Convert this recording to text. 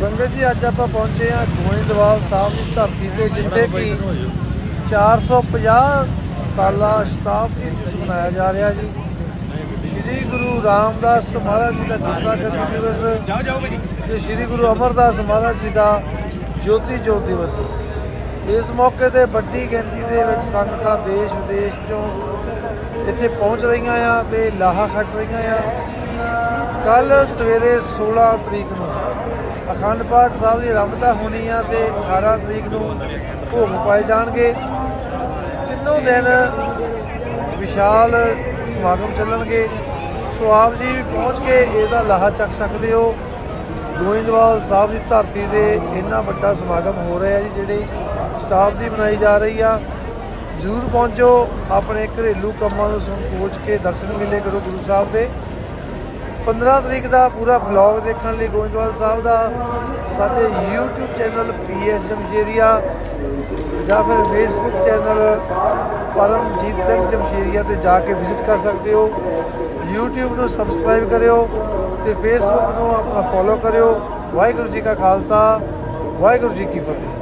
ਸੰਗਤ ਜੀ, ਅੱਜ ਆਪਾਂ ਪਹੁੰਚੇ ਹਾਂ ਗੋਇੰਦਵਾਲ ਸਾਹਿਬ ਦੀ ਧਰਤੀ ਤੇ, ਜਿੱਥੇ ਕਿ 450 ਸਾਲਾ ਸ਼ਤਾਬਦੀ ਦਿਵਸ ਮਨਾਇਆ ਜਾ ਰਿਹਾ ਜੀ। ਸ੍ਰੀ ਗੁਰੂ ਰਾਮਦਾਸ ਮਹਾਰਾਜ ਜੀ ਦਾ ਗੁਰਤਾ ਕਰਨੀ ਦਿਵਸ ਤੇ ਸ੍ਰੀ ਗੁਰੂ ਅਮਰਦਾਸ ਮਹਾਰਾਜ ਜੀ ਦਾ ਜੋਤੀ ਜੋਤ ਦਿਵਸ। ਇਸ ਮੌਕੇ ਤੇ ਵੱਡੀ ਗਿਣਤੀ ਦੇ ਵਿੱਚ ਸੰਗਤਾਂ ਦੇਸ਼ ਵਿਦੇਸ਼ ਤੋਂ ਇੱਥੇ ਪਹੁੰਚ ਰਹੀਆਂ ਆ ਤੇ ਲਾਹਾ ਖੱਟ ਰਹੀਆਂ ਆ। ਕੱਲ ਸਵੇਰੇ 16 ਤਰੀਕ ਨੂੰ ਅਖੰਡ ਪਾਠ ਸਾਹਿਬ ਦੀ ਆਰੰਭਤਾ ਹੋਣੀ ਆ ਤੇ 18 ਤਰੀਕ ਨੂੰ ਭੋਗ ਪਾਏ ਜਾਣਗੇ। ਤਿੰਨੋਂ ਦਿਨ ਵਿਸ਼ਾਲ ਸਮਾਗਮ ਚੱਲਣਗੇ। ਸੋ ਆਪ ਜੀ ਵੀ ਪਹੁੰਚ ਕੇ ਇਹਦਾ ਲਾਹਾ ਚੱਕ ਸਕਦੇ ਹੋ। ਗੋਇੰਦਵਾਲ ਸਾਹਿਬ ਦੀ ਧਰਤੀ ਦੇ ਇੰਨਾ ਵੱਡਾ ਸਮਾਗਮ ਹੋ ਰਿਹਾ ਜੀ, ਜਿਹੜੇ ਸ਼ਤਾਬਦੀ ਬਣਾਈ ਜਾ ਰਹੀ ਆ। ਜ਼ਰੂਰ ਪਹੁੰਚੋ, ਆਪਣੇ ਘਰੇਲੂ ਕੰਮਾਂ ਨੂੰ ਸੰਕੋਚ ਕੇ ਦਰਸ਼ਨ ਮਿਲੇ ਕਰੋ ਗੁਰੂ ਸਾਹਿਬ ਦੇ। 15 ਤਰੀਕ ਦਾ ਪੂਰਾ ਵਲੌਗ ਦੇਖਣ ਲਈ ਗੋਇੰਦਵਾਲ ਸਾਹਿਬ ਦਾ ਸਾਡੇ YouTube ਚੈਨਲ ਪੀਐਸ ਜਮਸ਼ੇਰੀਆ ਜਾਂ ਫਿਰ Facebook ਚੈਨਲ ਪਰਮਜੀਤ ਸਿੰਘ ਜਮਸ਼ੇਰੀਆ ਤੇ ਜਾ ਕੇ ਵਿਜ਼ਿਟ ਕਰ ਸਕਦੇ ਹੋ। YouTube ਨੂੰ ਸਬਸਕ੍ਰਾਈਬ ਕਰਿਓ ਤੇ Facebook ਨੂੰ ਆਪਣਾ ਫੋਲੋ ਕਰਿਓ। ਵਾਹਿਗੁਰੂ ਜੀ ਕਾ ਖਾਲਸਾ, ਵਾਹਿਗੁਰੂ ਜੀ ਕੀ ਫਤਿਹ।